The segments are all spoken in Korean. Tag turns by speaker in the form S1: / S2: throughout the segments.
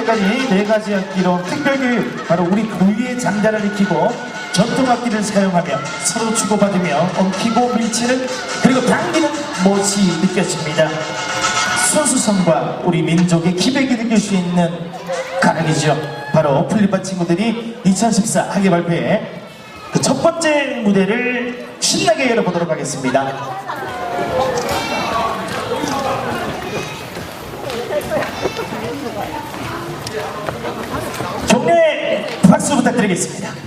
S1: 지금까지 네 가지 악기로 특별교육 바로 우리 고유의 장자를 익히고 전통 악기를 사용하며 서로 주고받으며 엉키고 밀치는 그리고 당기는 멋이 느껴집니다. 순수성과 우리 민족의 기백이 느낄 수 있는 가락이죠. 바로 플리파 친구들이 2014 학예 발표회 그첫 번째 무대를 신나게 열어보도록 하겠습니다. 종료의 박수 부탁드리겠습니다.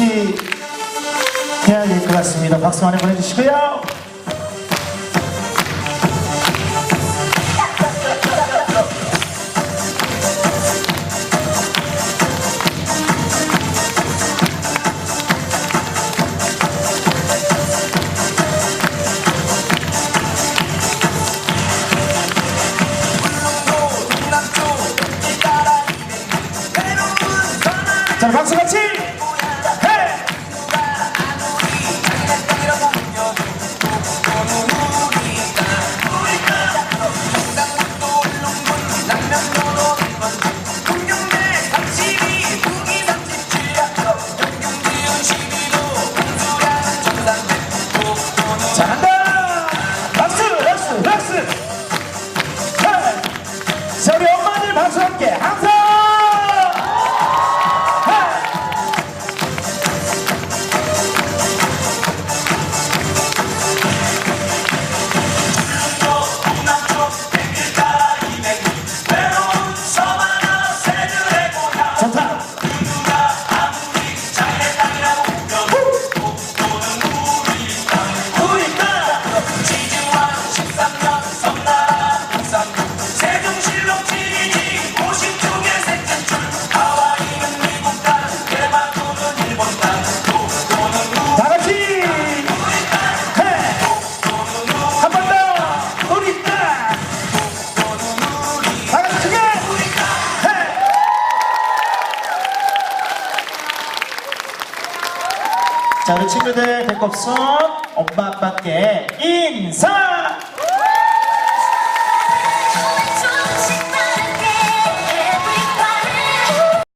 S1: 같이 해야 될 것 같습니다. 박수 많이 보내주시고요. 자, 우리 친구들 배꼽 손 엄마 아빠께 인사!